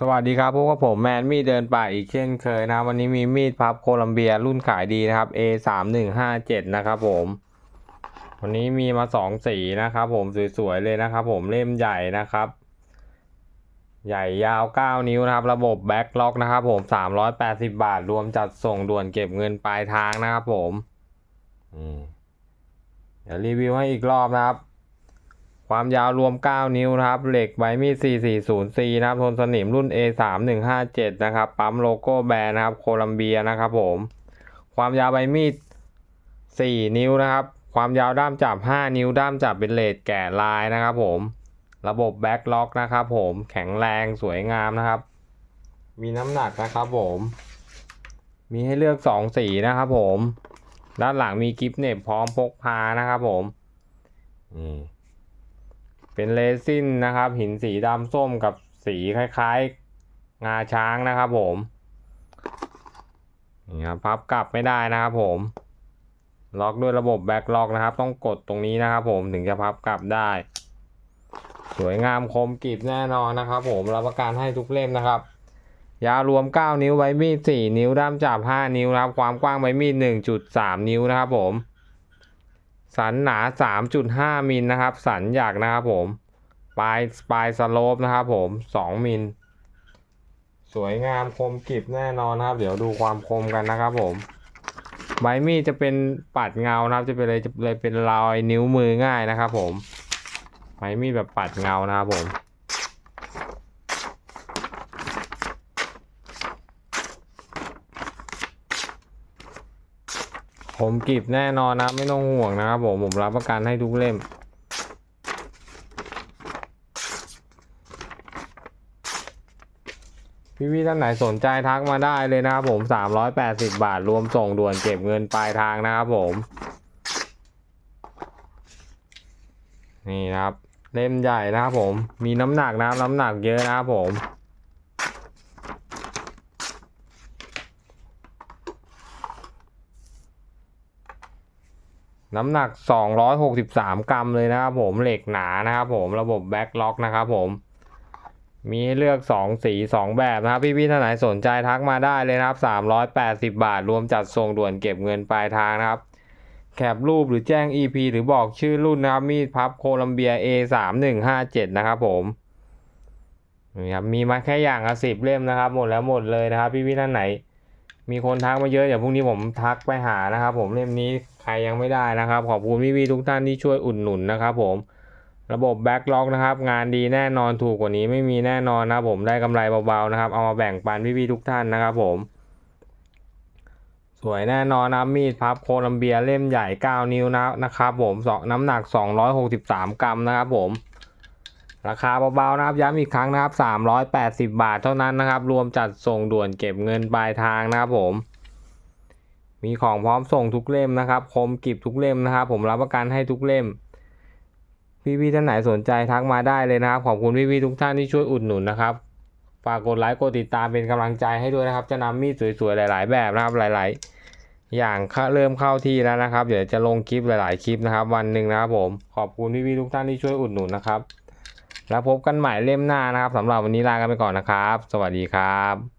สวัสดีครับพวกบผมแมนมีดเดินป่าอีกเช่นเคยนะวันนี้มีมีดพับโคลัมเบียรุ่นขายดีนะครับ A สามหนึ่งห้าเจ็ดนะครับผม วันนี้มีมาสองสีนะครับผมสวยๆเลยนะครับผมเล่มใหญ่นะครับ ใหญ่ยาว9นิ้วนะครับระบบแบ็คล็อกนะครับผม380บาทรวมจัดส่งด่วนเก็บเงินปลายทางนะครับผมเดี๋ยวรีวิวให้อีกรอบนะครับ ความยาวรวม 9 นิ้วนะครับ เหล็กใบมีด 440C นะครับ ทนสนิมรุ่น A3157 นะครับ ปั๊มโลโก้แบรนด์นะครับ โคลัมเบียนะครับผม ความยาวใบมีด 4 นิ้วนะครับ ความยาวด้ามจับ 5 นิ้ว ด้ามจับเป็นเลดแกะลายนะครับผม ระบบแบ็คล็อกนะครับผม แข็งแรงสวยงามนะครับ มีน้ำหนักนะครับผม มีให้เลือก 2 สีนะครับผม ด้านหลังมีกิฟเน็บพร้อมพกพานะครับผมนี่ เป็นเรซินนะครับ หินสีดำส้มกับสีคล้ายๆ งาช้างนะครับผมนี่ครับพับกลับไม่ได้นะครับผม ล็อกด้วยระบบแบ็คล็อกนะครับ ต้องกดตรงนี้นะครับผมถึงจะพับกลับได้ สวยงามคมกริบแน่นอนนะครับ ผมรับประกันให้ทุกเล่มนะครับ ยาวรวม 9 นิ้วใบมีด4นิ้วด้ามจับ 5 นิ้วนะครับ ความกว้างใบมีด 1.3 นิ้วนะครับผม สันหนา 3.5 มิลนะครับ สันหยักนะครับผม ปลายปลายสโลปนะครับผม 2 มิล สวยงามคมกริบแน่นอนนะครับ เดี๋ยวดูความคมกันนะครับผมใบมีดจะเป็นปัดเงานะครับ จะเป็นเลยจะเลยเป็นรอยนิ้วมือง่ายนะครับผมใบมีดแบบปัดเงานะครับผม ผมกริบแน่นอนนะไม่ต้องห่วงนะครับผมผมรับประกันให้ทุกเล่ม พี่ๆท่านไหนสนใจทักมาได้เลยนะครับผม 380 บาทรวมส่งด่วนเก็บเงินปลายทางนะครับผม นี่นะครับ เล่มใหญ่นะครับผมมีน้ำหนักนะครับน้ำหนักเยอะนะครับผม น้ำหนัก 263 กรัมเลยนะครับผมเหล็กหนานะครับผมระบบแบ็คล็อกนะครับผม มีให้เลือก 2 สี 2 แบบนะครับ พี่ๆท่านไหนสนใจทักมาได้เลยนะครับ 380 บาท รวมจัดส่งด่วนเก็บเงินปลายทางนะครับ แคปรูปหรือแจ้ง EP หรือบอกชื่อรุ่นนะครับ มีดพับโคลัมเบีย A3157 นะครับผมนี่ครับมีมาแค่อย่างละสิบเล่มนะครับ หมดแล้วหมดเลยนะครับ พี่ๆท่านไหน มีคนทักมาเยอะเดี๋ยวพรุ่งนี้ผมทักไปหานะครับ ผมเล่มนี้ใครยังไม่ได้นะครับ ขอบคุณพี่ๆทุกท่านที่ช่วยอุดหนุนนะครับผมระบบแบ็กล็อกนะครับ งานดีแน่นอนถูกกว่านี้ไม่มีแน่นอนนะครับผมได้กำไรเบาๆนะครับ เอามาแบ่งปันพี่ๆทุกท่านนะครับผม สวยแน่นอนนะมีดพับโคลัมเบียเล่มใหญ่ 9 นิ้วนะนะครับผมสองน้ำหนัก 263 กรัมนะครับผม ราคาเบาๆนะครับย้ำอีกครั้งนะครับ 380 บาทเท่านั้นนะครับ รวมจัดส่งด่วนเก็บเงินปลายทางนะครับผม มีของพร้อมส่งทุกเล่มนะครับ คมกิบทุกเล่มนะครับ ผมรับประกันให้ทุกเล่ม พี่ๆท่านไหนสนใจทักมาได้เลยนะครับ ขอบคุณพี่ๆทุกท่านที่ช่วยอุดหนุนนะครับ ฝากกดไลค์กดติดตามเป็นกำลังใจให้ด้วยนะครับ จะนำมีดสวยๆหลาย ๆ แบบนะครับหลาย ๆ อย่างเริ่มเข้าที่แล้วนะครับ เดี๋ยวจะลงคลิปหลาย ๆ คลิปนะครับ วันหนึ่งนะครับผม ขอบคุณพี่ๆทุกท่านที่ช่วยอุดหนุนนะครับ แล้วพบกันใหม่เล่มหน้านะครับสำหรับวันนี้ลากันไปก่อนนะครับ สวัสดีครับ